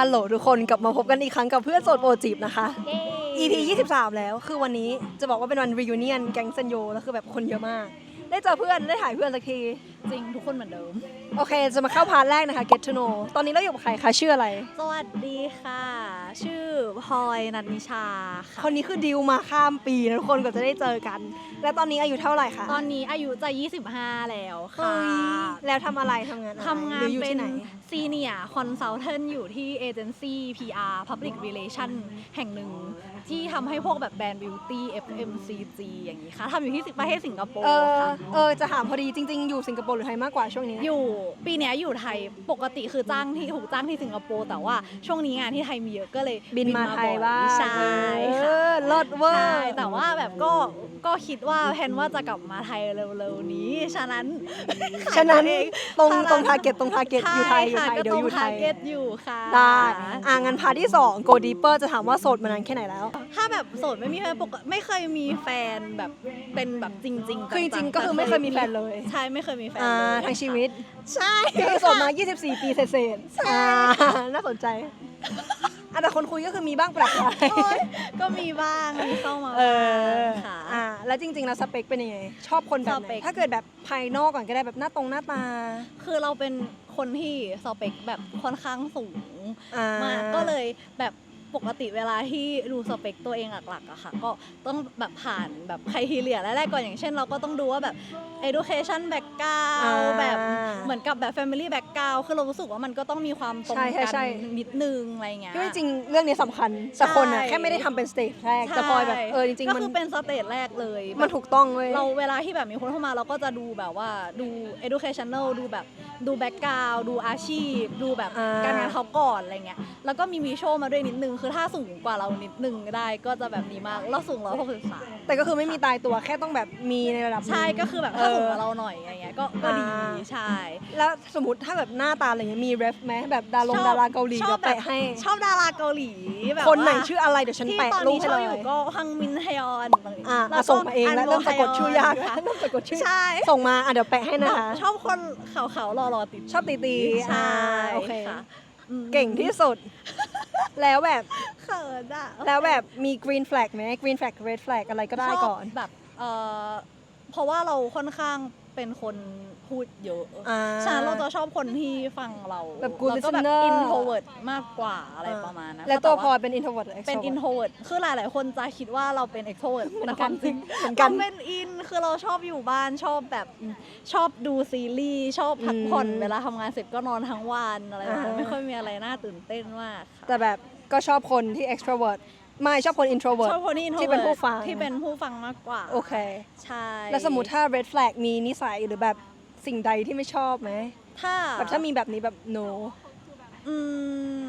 ฮัลโหลทุกคนกลับมาพบกันอีกครั้งกับเพื่อนโสดโปรจีบนะคะ EP 23 แล้วคือวันนี้จะบอกว่าเป็นวัน reunion แก๊งเซนโยแล้วคือแบบคนเยอะมาก ได้เจอเพื่อนได้ถ่ายเพื่อนสักที จริงทุกคนเหมือนเดิม โอเค จะมาเข้าพาร์ทแรกนะคะ get to know ตอนนี้เราอยู่กับใครคะชื่ออะไร สวัสดีค่ะ ชื่อพลอยนันนิชาค่ะ คนนี้คือดิวมาข้ามปีนะทุกคนกว่าจะได้เจอกัน และตอนนี้อายุเท่าไหร่คะตอนนี้อายุจะ 25 แล้วเฮ้ค่ะ ยแล้วทำอะไรทำงานอะไรทำงาหนรืออยู่เป็ที่นไหน ซีเนียคอนซัลเทนอยู่ที่เอเจนซี่ PR Public Relation แห่งหนึ่ง ที่ทำให้พวกแบบแบรนด์บิวตี้ FMCG อย่างนี้ค่ะทำอยู่ที่ประเทศสิงคโปเอร์อค่ะ เออจะถามพอดีจริง ๆ อยู่สิงคโปร์หรือไทยมากกว่าช่วงนี้อยู่ปีเนี้ยอยู่ไทยปกติคือจ้างที่ถูกจ้างที่สิงคโปร์แต่ว่าช่วงนี้งานที่ไทยมีเยอะก็เลยบินมาไทยบ้างใช่เอค่ะอเลิศเวอใช่ร์แต่ว่าแบบก็ก็คิดว่าแพนว่าจะกลับมาไทยเร็วๆนี้ ฉะนั้นฉะนั้นขายตัวเองตรงฉะนั้นตรงทาร์เก็ตตรงทาร์เก็ตอยู่ไทยอยู่ใช่ไทยค่ะเดี๋ยวอยู่ไทก็ตรง target อยู่ค่ะได้อะงั้นพาร์ทที่2 go deeper จะถามว่าโสดมานานแค่ไหนแล้ว ถ้าแบบโสดไม่มีแฟนปกติไม่เคยมีแฟนแบบเป็นแบบจริงๆคือจริงๆๆก็คือไม่เคยมีแฟนเลย ใช่ไม่เคยมีแฟนอ่าเลยทั้งชีวิตใช่คือโสดมา 24 ปีเศษๆอ่าน่าสนใจอะแต่คนคุยก็คือมีบ้างประปราย โอ๊ยก็มีบ้างมีเข้ามาเอบ้าองค่ะ อ่า แล้วจริงๆ แล้วสเปคเป็นยังไง ชอบคนแบบสไหเปน ค ถ้าเกิดแบบภายนอกก่อนก็ได้แบบหน้าตรงหน้าตาคือเราเป็นคนที่สเปคแบบค่อนข้างสูง อ่ามากก็เลยแบบ ปกติเวลาที่ดูสเปคตัวเองหลักๆอะค่ะ ก็ต้องแบบผ่านแบบใครทีเรียแรกๆก่อนอย่างเช่น เราก็ต้องดูว่าแบบ education background แบบเหมือนกับแบบ family background คือเรารู้สึกว่ามันก็ต้องมีความตรงใช่ใช่กัใช่นิดนึงอะไรเงี้ยคือจริงๆเรื่องนี้สำคัญแต่คนอะใช่แค่ไม่ได้ทำเป็นสเตจแรกแต่พลอยแบบเออจริงๆก็มันคือเป็นสเตจแรกเลย มันถูกต้องเว้ยเราเวลาที่แบบมีคนเข้ามาเราก็จะดูแบบว่าดู educational ดูแบบดู background ดูอาชีพ ดูแบบอ่าการงานเขาก่อนอะไรเงี้ยแล้วก็มีวิชวลมาด้วยนิดนึงคือถ้าสูงกว่าเรานิดนึงได้ก็จะแบบดีมาก เราสูงร้อยหกสิบสามแต่ก็คือไม่มีตายตัวแค่ต้องแบบมีในระดับหนึ่ง ใช่ก็คือแบบถ้าเออสูงกว่าเราหน่อยอะไรเงี้ยก็ก็ดีอ่า ใช่แล้วสมมติถ้าแบบหน้าตาอะไรเงี้ยมีเรฟไหมแบบดารงชอบดาราเกาหลีชอบเดี๋ยวแปะให้ ชอบดาราเกาหลีแบบคนไหนว่า ชื่ออะไรเดี๋ยวฉันที่แปะตอนรูปนี้ให้ชเลอบอยู่ยก็ฮังมินฮยอนอะแล้อะวส่งมาเองแล้วนโเริ่มสะกดชื่อยากฮแล้วเริ่มสะกดชื่อ ใช่ส่งมาอะเดี๋ยวแปะให้นะคะ ชอบคนขาวๆหล่อๆติดชอบตีตีใช่อ่าโอเค ค่ะอืมเก่งที่สุด แล้วแบบเขินอะแล้วแบบมี green flag ไหม green flag red flag อะไรก็ได้ก่อน ชบแบบเออเพราะว่าเราค่อนข้างเป็นคน พูดเยอะอ่า ฉะนั้นเราจะชอบคนที่ฟังเราแบบ good แล้วก็แบบ listener introvert มากกว่าอะไรประมาณนั้นแล้วตัวพลต่าอยเป็น introvert หรือ เป็น extrovert introvert คือหลาย ๆ คนจะคิดว่าเราเป็น extrovert เหมือนแต่กันความจริงเหมือนกัน เราเป็น in คือเราชอบอยู่บ้านชอบแบบชอบดูซีรีส์ชอบพักผ่อนอืมเวลาทำงานเสร็จก็นอนทั้งวันอะไรแบบนั้นอ่า ไม่ค่อยมีอะไรน่าตื่นเต้นมากค่ะ แต่แบบก็ชอบคนที่ extrovert ไม่ชอบคน introvert ชอบคนที่ที่เป็นผู้ฟัง ที่เป็นผู้ฟังมากกว่าโอเค ใช่แล้วสมมติถ้า red flag มีนิสัยหรือแบบ สิ่งใดที่ไม่ชอบไหมถ้าแบบถ้ามีแบบนี้แบบ no อืม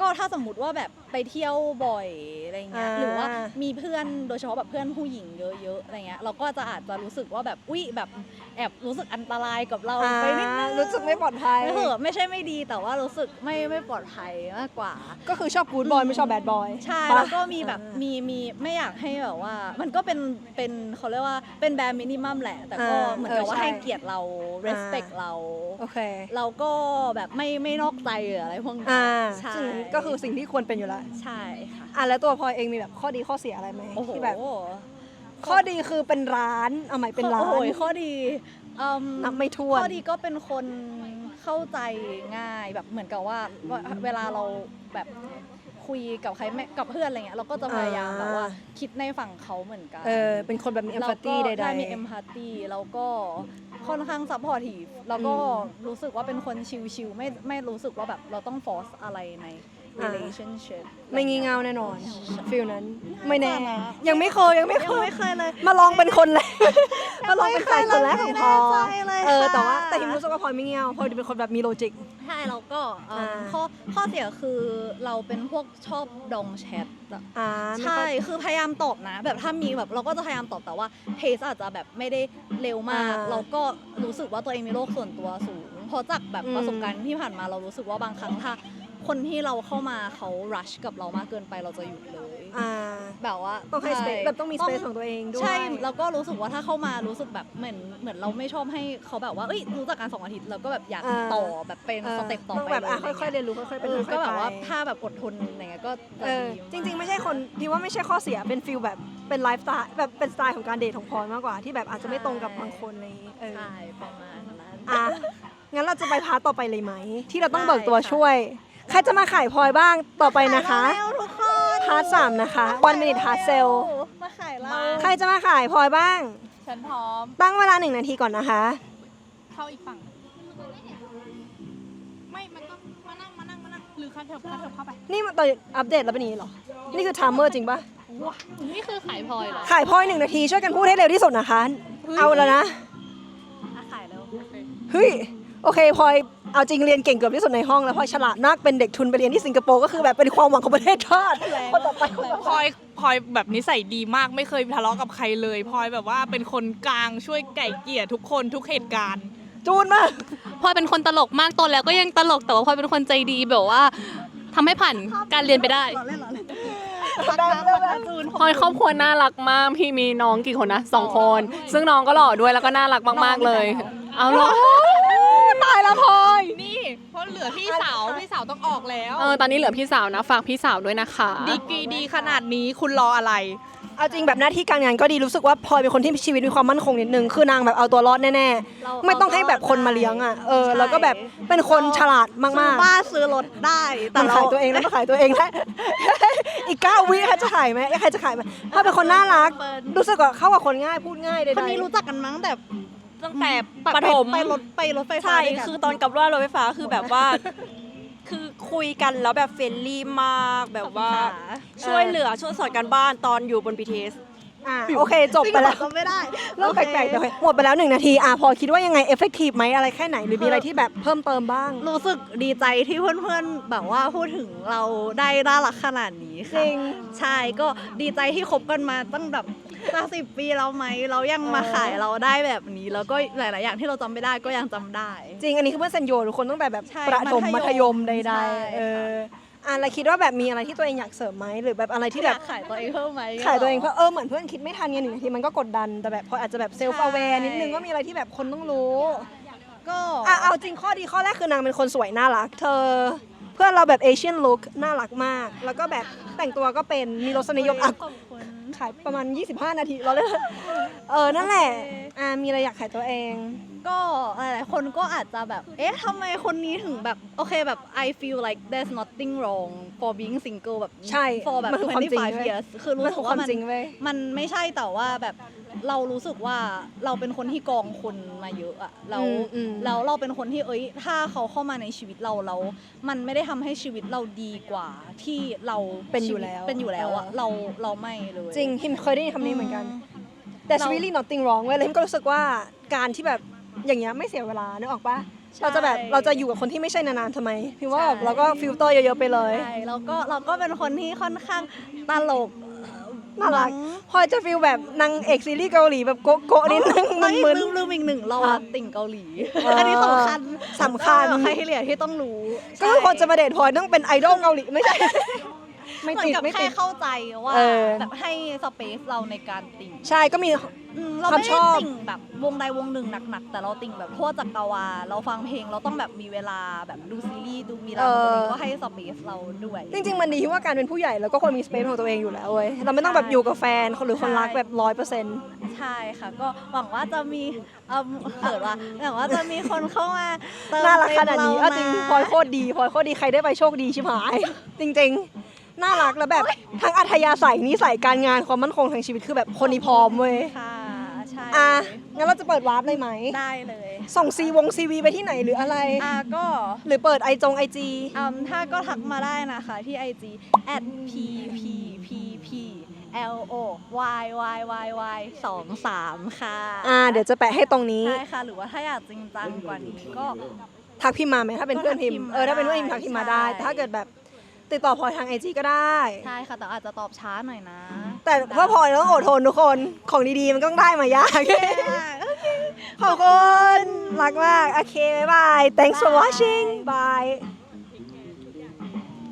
ก็ถ้าสมมติว่าแบบไปเที่ยวบ่อยอะไรเงี้ย อ่า หรือว่ามีเพื่อนโดยเฉพาะแบบเพื่อนผู้หญิงเยอะๆอะไรเงี้ย เราก็จะอาจจะรู้สึกว่าแบบ อุ้ยแบบแอบรู้สึกอันตรายกับเราอ่าไปนิดนึงรู้สึกไม่ปลอดภัยไม่เหอะไม่ใช่ไม่ดีแต่ว่ารู้สึกไม่ไม่ปลอดภัยมากกว่า ก็คือชอบ good boy ไม่ชอบ bad boy ใช่ปะแล้วก็มีแบบอ่ามีมีไม่อยากให้แบบว่า มันก็เป็นเป็นเขาเรียกว่าเป็นแบรนด์มินิมัมแหละ แต่ก็อ่าเหมือนกับว่าเออใช่ให้เกียรติเรา respect เรา โอเค เราก็แบบไม่ไม่นอกใจหรืออะไรพวกนี้อ่าใช่ ซึ่งก็คือสิ่งที่ควรเป็นอยู่แล้วใช่ค่ะอะแล้วตัวพลอยเองมีแบบข้อดีข้อเสียอะไรไหมโอ้โหที่แบบข้อดีคือเป็นร้านเอาใหม่เป็นร้าโอ้โหนข้อดีอืมนับไม่ถ้วน ข้อดีก็เป็นคนเข้าใจง่ายแบบเหมือนกับว่าเวลาเราแบบคุยกับใครแม่กับเพื่อนอะไรเงี้ยเราก็จะพยายามแบบว่าคิดในฝั่งเขาเหมือนกันเออเป็นคนแบบมี empathy ใด ได้มีๆเอมพัตตีแล้วก็ค่อนข้างซัพพอร์ตีฟแล้วก็อืม รู้สึกว่าเป็นคนชิลๆไม่ไม่รู้สึกว่าแบบเราต้องฟอร์สอะไรในอ่า relationship ไม่งี่เง่าแน่นอนฟิลนั้นไม่แน่น่าจะนะยังไม่เคยยังไม่ยัเคงย ไม่เคยเลย มาลองเป็นคนแรกมาลองเป็นแฟนคนแรกของพลอไม่แน่ใจเลยเออค่ะ แต่ว่าแต่ทิมรู้สึกว่าพลอยไม่งี่เง่าพลอยเป็นคนแบบมีโลจิก ใช่แล้วก็เอิ่มอ่าข้อข้อเสียคือเราเป็นพวกชอบดองแชทอะอ่าไม่ใช่ค่อย คือพยายามตอบนะ แบบถ้ามีแบบเราก็จะพยายามตอบแต่ว่าเพสอาจจะแบบไม่ได้เร็วมาก อ่าเราก็รู้สึกว่าตัวเองมีโลกส่วนตัวสูงเพราะจากแบบอืม ประสบการณ์ที่ผ่านมาเรารู้สึกว่าบางครั้งถ้า คนที่เราเข้ามาเขารัชกับเรามากเกินไปเราจะหยุดเลยอ่าแบบว่าต้องให้ space ช่แบบต้องมี space ของตัวเองด้วยใช่แล้วก็รู้สึกว่าถ้าเข้ามารู้สึกแบบเหมือนเหมือนเราไม่ชอบให้เขาแบบว่าเอ้ยรู้จักกันสองอาทิตย์แล้วก็แบบอยากอ่าต่อแบบเป็นเออสเต็ปต่อต้องไปแบบอะเลยค่อยๆเรียนรู้ค่อยๆเป็นเออค่อยๆก็แบบว่าไปถ้าแบบอดทนอย่างเงี้ยก็จะเออดีจริง ๆ ไม่ใช่คนพี่ว่าไม่ใช่ข้อเสียเป็นฟิลแบบเป็นไลฟ์สไตล์แบบเป็นสไตล์ของการเดทของพลอยมากกว่าที่แบบอาจจะไม่ตรงกับบางคนอะไรอย่างงี้เออใช่ประมาณนั้นอะงั้นเราจะไปพาร์ทต่อไปเลยไหม ที่เราต้องได้เบิกตัวค่ะช่วย ใครจะมาขายพลอยบ้างต่อไปนะคะขายเราแล้วทุกคนพาร์ทสามนะคะ one minute hard sell มาขายเรา ใครจะมาขายพลอยบ้าง ฉันพร้อม ตั้งเวลาหนึ่งนาทีก่อนนะคะ เข้าอีกฝั่ง ไม่ มันต้องมานั่งมานั่งมานั่งหรือคันเถิบคันเถิบเข้าไป นี่มันตอนอัปเดตแล้วเป็นอย่างนี้เหรอ นี่คือไทม์เมอร์จริงปะว้านี่คือขายพลอยเหรอ ขายพลอยหนึ่งนาทีช่วยกันพูดให้เร็วที่สุดนะคะ เอาแล้วนะอะขายแล้ว เฮ้ย โอเคพลอย เอาจริงเรียนเก่งเกือบที่สุดในห้องแล้วพลอยฉลาดมากเป็นเด็กทุนไปเรียนที่สิงคโปร์ก็คือแบบเป็นความหวังของประเทศชาติคนต่อไปคนต่อพไป ลอยพลอยแบบนิสัยดีมากไม่เคยทะเลาะกับใครเลยพลอยแบบว่าเป็นคนกลางช่วยไก่เกลี่ยทุกคนทุกเหตุการณ์ จูนมากพลอยเป็นคนตลกมากโตแล้วก็ยังตลกแต่ว่าพลอยเป็นคนใจดีแบบว่าทำให้ผ่านการเรียนไปได้หล่อเล่นหล่อเล่นพลอยครอบครัวน่ารักมากพี่มีน้องกี่คนนะสองคน ซึ่งน้องก็หล่อด้วยแล้วก็น่ารักมากๆเลย เอาหรอ ตายแล้วพลอยนี่ เพราะเหลือพี่สาว พี่สาวต้องออกแล้วเออตอนนี้เหลือพี่สาวนะฝากพี่สาวด้วยนะคะ ดีกรีดีขนาดนี้คุณรออะไร เอาจริงแบบหน้าที่การงานก็ดีรู้สึกว่าพลอยเป็นคนที่ชีวิตมีความมั่นคงนิดนึงคือนางแบบเอาตัวรอดแน่เราๆ ไม่ต้องให้แบบคนมาเลี้ยงอะเออแล้วก็แบบเป็นคนฉลาดมากซื้อบ้านซื้อรถได้ๆแต่มันเรา ขายตัวเองแล้วมาขายตัวเองแล้ว อีกเก้าวิใครจะขายไหมใครจะขายไหมพลอยเป็นคนน่ารักรู้สึกว่าเข้ากับคนง่ายพูดง่ายใดๆคนนี้รู้จักกันมั้งแต่ ตั้งแต่ปประถมไปรถไปรถไฟฟ้าใช่ด้วยกันคือตอนกลับรถรถไฟฟ้าคือแบบว่า คือคุยกันแล้วแบบเฟรนลี่มากแบบว่า ช่วยเหลือช่วยสอนการบ้านตอนอยู่บน BTS อะโอเคจบไปแล้วจริงเหรอจำไม่ได้เริ่มแปลกๆแต่โอเคหมดไปแล้วหนึ่งนาทีอะพอคิดว่ายังไงเอฟเฟกตีฟไหมอะไรแค่ไหนหรือมีอะไรที่แบบเพิ่มเติมบ้าง รู้สึกดีใจที่เพื่อนๆ แบบว่าพูดถึงเราได้น่ารักขนาดนี้จค่ะริง ใช่ก็ดีใจที่คบกันมาตั้งแบบ จะสิบปีแล้วไหมเรายังมาเออขายเราได้แบบนี้ แล้วก็หลาย ๆ อย่างที่เราจำไม่ได้ก็ยังจำได้ จริงอันนี้คือเพื่อนเซนโยทุกคนตั้งแต่แบบใช่ประถมมัมัธธยยมมใดใช่ๆเอออะแล้วคิดว่าแบบมีอะไรที่ตัวเองอยากเสริมไหมหรือแบบอะไรที่ที่แบแบบ บขายตัวเองเพิ่มไหม ขายตัวเองเพราะเออเหมือนเพื่อนคิดไม่ทันไงหนึ่งนาทีมันก็กดดันแต่แบบพออาจจะแบบเซลฟ์ใช่อ w ว r e นิดนึงว่ามีอะไรที่แบบคนต้องรู้ก็อะเอาจริงข้อดีข้อแรกคือนางเป็นคนสวยน่ารัก เธอ เพื่อนเราแบบเอเชียนลุคน่ารักมาก แล้วก็แบบแต่งตัวก็เป็นมีรสนิยมอะขอบคุณ ขายประมาณ 25 นาทีเราเลยเออนั่นแหละอะมีอะไรอยากขายตัวเอง ก็หลายๆคนก็อาจจะแบบ เอ๊ะทำไมคนนี้ถึงแบบ โอเคแบบ I feel like there's nothing wrong for being single แบบ ใช่ for แบบ มันคือความจริงเว้ย 25 years คือรู้มันสึคืกอคามว่าวมันจริงเว้ยมันไม่ใช่แต่ว่าแบบ เรารู้สึกว่าเราเป็นคนที่กองคนมาเยอะอะแล้วอืมอืม แล้วเราเป็นคนที่เอ้ย ถ้าเขาเข้ามาในชีวิตเราแล้วมันไม่ได้ทำให้ชีวิตเราดีกว่าที่เราเป็นอยู่แล้วเป็นอยู่แล้วอะเออ เราเราไม่เลย จริงพิมเคยได้ยินคำนี้เหมือนกันอืมแต่เรา ชีวิต really nothing wrong เว้ยเลยพิมก็รู้สึกว่าการที่แบบอย่างเงี้ยไม่เสียเวลานึกออกปะใช่ เราจะแบบเราจะอยู่กับคนที่ไม่ใช่นานๆทำไมพิมว่าใช่แบบเราก็ฟิลเตอร์เยอะๆไปเลย ใช่แล้วก็เราก็เป็นคนที่ค่อนข้างตลก น่ารักมั้งพอจะฟิลแบบนางเอกซีรีส์เกาหลีแบบโกะโกะนิดนึงเอ้ยมึนลืมลืมอีกหนึ่งเราอะอะติ่งเกาหลีอ่าอันนี้สำคัญสำคัญเออใครที่เหลือที่ต้องรู้ๆก็คือคนจะมาเดทพลอยต้องเป็นไอดอลเกาหลีไม่ใช่ ไม่เหมือติดนกับไม่แค่ติด เข้าใจว่าเออ แบบให้สเปซเราในการติ่งใช่ก็มี อืมเราความไม่ชได้อบ ติ่งแบบวงใดวงหนึ่งหนักๆ แต่เราติ่งแบบทั่วจักรวาลเราฟังเพลงเราต้องแบบมีเวลาแบบดูซีรีส์ดูมีเวลาของตัวเองก็ให้สเปซเราด้วย จริงๆ มันดีที่ว่าการเป็นผู้ใหญ่เราก็ควรมีสเปซของตัวเองอยู่แล้วเว้ยเราไม่ต้องแบบอยู่กับแฟนหรือคนรักแบบร้อยเปอร์เซ็นต์ ใช่ค่ะ ก็หวังว่าจะมีเอ่อเขินว่าหวังว่าจะมีคนเข้ามาเติมน่ารักขนาดนี้ต็มเอาจริงมาพลอยโคตรดีพลอยโคตรดีใครได้ไปโชคดีชิบหาย จริงๆ น่ารักแล้วแบบทั้งอัธยาศัยนิสัยการงานความมั่นคงทางชีวิตคือแบบคนนี้พร้อมเว้ยค่ะใช่อะงั้นเราจะเปิดวาร์ปเลยไหมได้เลยส่งซีวงซีวีไปที่ไหนหรืออะไรอะก็หรือเปิดไอจงไอจีอืมถ้าก็ทักมาได้นะคะที่ IG at p p p p l o y y y y สองสามค่ะ อ่า เดี๋ยวจะแปะให้ตรงนี้ ใช่ค่ะ หรือว่าถ้าอยากจริงจังกว่านี้ก็ ทักพิมพ์มาไหมถ้าเป็นเพื่อนพิมพ์ก็ทักพิมพ์เออ ถ้าเป็นเพื่อนพิมพ์ได้ทักพิมพ์มาได้ใช่แต่ถ้าเกิดแบบ ติดต่อพลอยทางไอจีก็ได้ ใช่ค่ะ แต่อาจจะตอบช้าหน่อยนะแต่เพื่อพลอยเราต้องอดทนทุกคนของดีๆ มันก็ต้องได้มายาก ขอบคุณรักมาก โอเค บ๊ายบาย thanks for watching bye